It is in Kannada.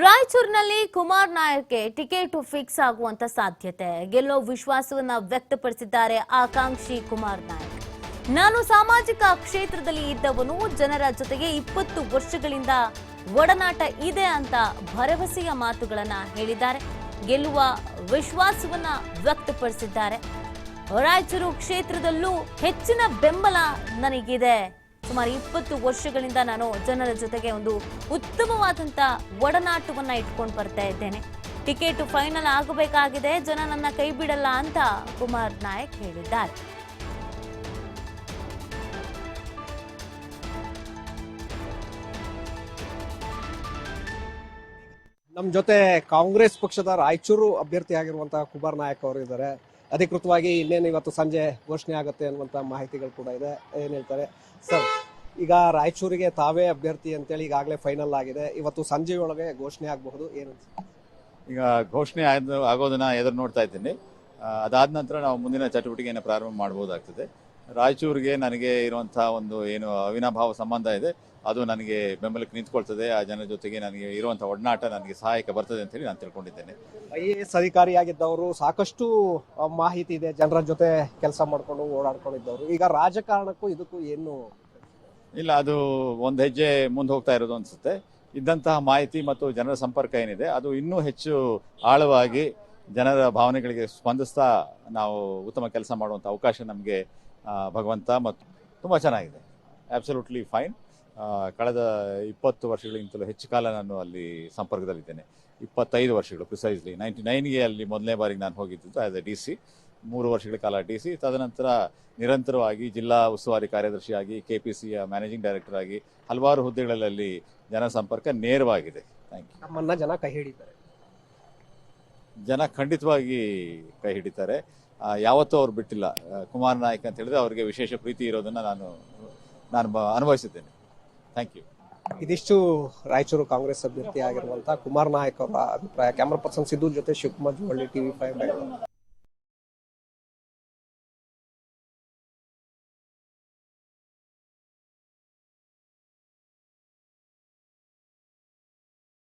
ರಾಯಚೂರಿನಲ್ಲಿ ಕುಮಾರ್ ನಾಯಕ್ಗೆ ಟಿಕೆಟ್ ಫಿಕ್ಸ್ ಆಗುವಂತ ಸಾಧ್ಯತೆ. ಗೆಲ್ಲೋ ವಿಶ್ವಾಸವನ್ನ ವ್ಯಕ್ತಪಡಿಸಿದ್ದಾರೆ ಆಕಾಂಕ್ಷಿ ಕುಮಾರ್ ನಾಯಕ್ ನಾನು ಸಾಮಾಜಿಕ ಕ್ಷೇತ್ರದಲ್ಲಿ ಇದ್ದವನು, ಜನರ ಜೊತೆಗೆ ಇಪ್ಪತ್ತು ವರ್ಷಗಳಿಂದ ಒಡನಾಟ ಇದೆ ಅಂತ ಭರವಸೆಯ ಮಾತುಗಳನ್ನ ಹೇಳಿದ್ದಾರೆ. ಗೆಲ್ಲುವ ವಿಶ್ವಾಸವನ್ನ ವ್ಯಕ್ತಪಡಿಸಿದ್ದಾರೆ. ರಾಯಚೂರು ಕ್ಷೇತ್ರದಲ್ಲೂ ಹೆಚ್ಚಿನ ಬೆಂಬಲ ನನಗಿದೆ. ಸುಮಾರು ಇಪ್ಪತ್ತು ವರ್ಷಗಳಿಂದ ನಾನು ಜನರ ಜೊತೆಗೆ ಒಂದು ಉತ್ತಮವಾದಂತ ಒಡನಾಟವನ್ನು ಇಟ್ಕೊಂಡು ಬರ್ತಾ ಇದ್ದೇನೆ. ಟಿಕೆಟ್ ಫೈನಲ್ ಆಗಬೇಕಾಗಿದೆ, ಜನ ನನ್ನ ಕೈ ಬಿಡಲ್ಲ ಅಂತ ಕುಮಾರ್ ನಾಯಕ್ ಹೇಳಿದ್ದಾರೆ. ನಮ್ಮ ಜೊತೆ ಕಾಂಗ್ರೆಸ್ ಪಕ್ಷದ ರಾಯಚೂರು ಅಭ್ಯರ್ಥಿ ಆಗಿರುವಂತಹ ಕುಮಾರ್ ನಾಯಕ್ ಅವರು ಇದ್ದಾರೆ ಅಧಿಕೃತವಾಗಿ ಇನ್ನೇನು ಇವತ್ತು ಸಂಜೆ ಘೋಷಣೆ ಆಗುತ್ತೆ ಅನ್ನುವಂಥ ಮಾಹಿತಿಗಳು ಕೂಡ ಇದೆ. ಏನ್ ಹೇಳ್ತಾರೆ? ಸರ್ ಈಗ ರಾಯಚೂರಿಗೆ ತಾವೇ ಅಭ್ಯರ್ಥಿ ಅಂತೇಳಿ ಈಗಾಗಲೇ ಫೈನಲ್ ಆಗಿದೆ. ಇವತ್ತು ಸಂಜೆಯೊಳಗೆ ಘೋಷಣೆ ಆಗಬಹುದು. ಏನು ಈಗ ಘೋಷಣೆ ಆಗೋದನ್ನ ಎದುರು ನೋಡ್ತಾ ಇದ್ದೀನಿ. ಅದಾದ ನಂತರ ನಾವು ಮುಂದಿನ ಚಟುವಟಿಕೆಯನ್ನು ಪ್ರಾರಂಭ ಮಾಡಬಹುದಾಗ್ತದೆ ರಾಯಚೂರಿಗೆ ನನಗೆ ಇರುವಂತಹ ಒಂದು ಏನು ಅವಿನಾಭಾವ ಸಂಬಂಧ ಇದೆ ಅದು ನನಗೆ ಬೆಂಬಲಕ್ಕೆ ನಿಂತ್ಕೊಳ್ತದೆ. ಆ ಜನರ ಜೊತೆಗೆ ನನಗೆ ಇರುವಂತಹ ಒಡನಾಟ ನನಗೆ ಸಹಾಯಕ ಬರ್ತದೆ ಅಂತ ಹೇಳಿ ನಾನು ತಿಳ್ಕೊಂಡಿದ್ದೇನೆ. ಐ ಎ ಎಸ್ ಅಧಿಕಾರಿಯಾಗಿದ್ದವರು ಸಾಕಷ್ಟು ಮಾಹಿತಿ ಇದೆ ಜನರ ಜೊತೆ ಕೆಲಸ ಮಾಡಿಕೊಂಡು ಓಡಾಡ್ಕೊಂಡಿದ್ದವರು. ಈಗ ರಾಜಕಾರಣಕ್ಕೂ ಇದಕ್ಕೂ ಏನು ಇಲ್ಲ ಅದು ಒಂದು ಹೆಜ್ಜೆ ಮುಂದೆ ಹೋಗ್ತಾ ಇರೋದು ಅನ್ಸುತ್ತೆ. ಇದ್ದಂತಹ ಮಾಹಿತಿ ಮತ್ತು ಜನರ ಸಂಪರ್ಕ ಏನಿದೆ ಅದು ಇನ್ನೂ ಹೆಚ್ಚು ಆಳವಾಗಿ ಜನರ ಭಾವನೆಗಳಿಗೆ ಸ್ಪಂದಿಸ್ತಾ ನಾವು ಉತ್ತಮ ಕೆಲಸ ಮಾಡುವಂಥ ಅವಕಾಶ ನಮಗೆ ಭಗವಂತ ಮತ್ತು ತುಂಬ ಚೆನ್ನಾಗಿದೆ. ಆಬ್ಸಲ್ಯೂಟ್ಲಿ ಫೈನ್ ಕಳೆದ ಇಪ್ಪತ್ತು ವರ್ಷಗಳಿಗಿಂತಲೂ ಹೆಚ್ಚು ಕಾಲ ನಾನು ಅಲ್ಲಿ ಸಂಪರ್ಕದಲ್ಲಿದ್ದೇನೆ. ಇಪ್ಪತ್ತೈದು ವರ್ಷಗಳು ಪ್ರಿಸೈಸ್ಲಿ ನೈಂಟಿ ನೈನ್ಗೆ ಅಲ್ಲಿ ಮೊದಲನೇ ಬಾರಿಗೆ ನಾನು ಹೋಗಿದ್ದು ಆಸ್ ಎ ಡಿ ಸಿ ಮೂರು ವರ್ಷಗಳ ಕಾಲ ಡಿ ಸಿ ತದನಂತರ ನಿರಂತರವಾಗಿ ಜಿಲ್ಲಾ ಉಸ್ತುವಾರಿ ಕಾರ್ಯದರ್ಶಿಯಾಗಿ ಕೆ ಪಿ ಸಿಯ ಮ್ಯಾನೇಜಿಂಗ್ ಡೈರೆಕ್ಟರ್ ಆಗಿ ಹಲವಾರು ಹುದ್ದೆಗಳಲ್ಲಿ ಜನ ಸಂಪರ್ಕ ನೇರವಾಗಿದೆ. ಥ್ಯಾಂಕ್ ಯು ನಮ್ಮನ್ನ ಜನ ಕೈ ಹಿಡಿತಾರೆ. ಜನ ಖಂಡಿತವಾಗಿ ಕೈ ಹಿಡಿತಾರೆ. ಯಾವತ್ತೂ ಅವ್ರು ಬಿಟ್ಟಿಲ್ಲ. ಕುಮಾರ್ ನಾಯಕ್ ಅಂತ ಹೇಳಿದ್ರೆ ಅವರಿಗೆ ವಿಶೇಷ ಪ್ರೀತಿ ಇರೋದನ್ನ ನಾನು ನಾನು ಅನುಭವಿಸಿದ್ದೇನೆ. ಥ್ಯಾಂಕ್ ಯು ಇದಿಷ್ಟು ರಾಯಚೂರು ಕಾಂಗ್ರೆಸ್ ಅಭ್ಯರ್ಥಿ ಆಗಿರುವಂತಹ ಕುಮಾರ್ ನಾಯಕ್ ಅವರ ಅಭಿಪ್ರಾಯ. ಕ್ಯಾಮರಾ ಪರ್ಸನ್ ಸಿದ್ದು ಜೊತೆ ಶಿವಕುಮಾರ್ ಜುವಳ್ಳಿ ಟಿವಿ ಫೈವ್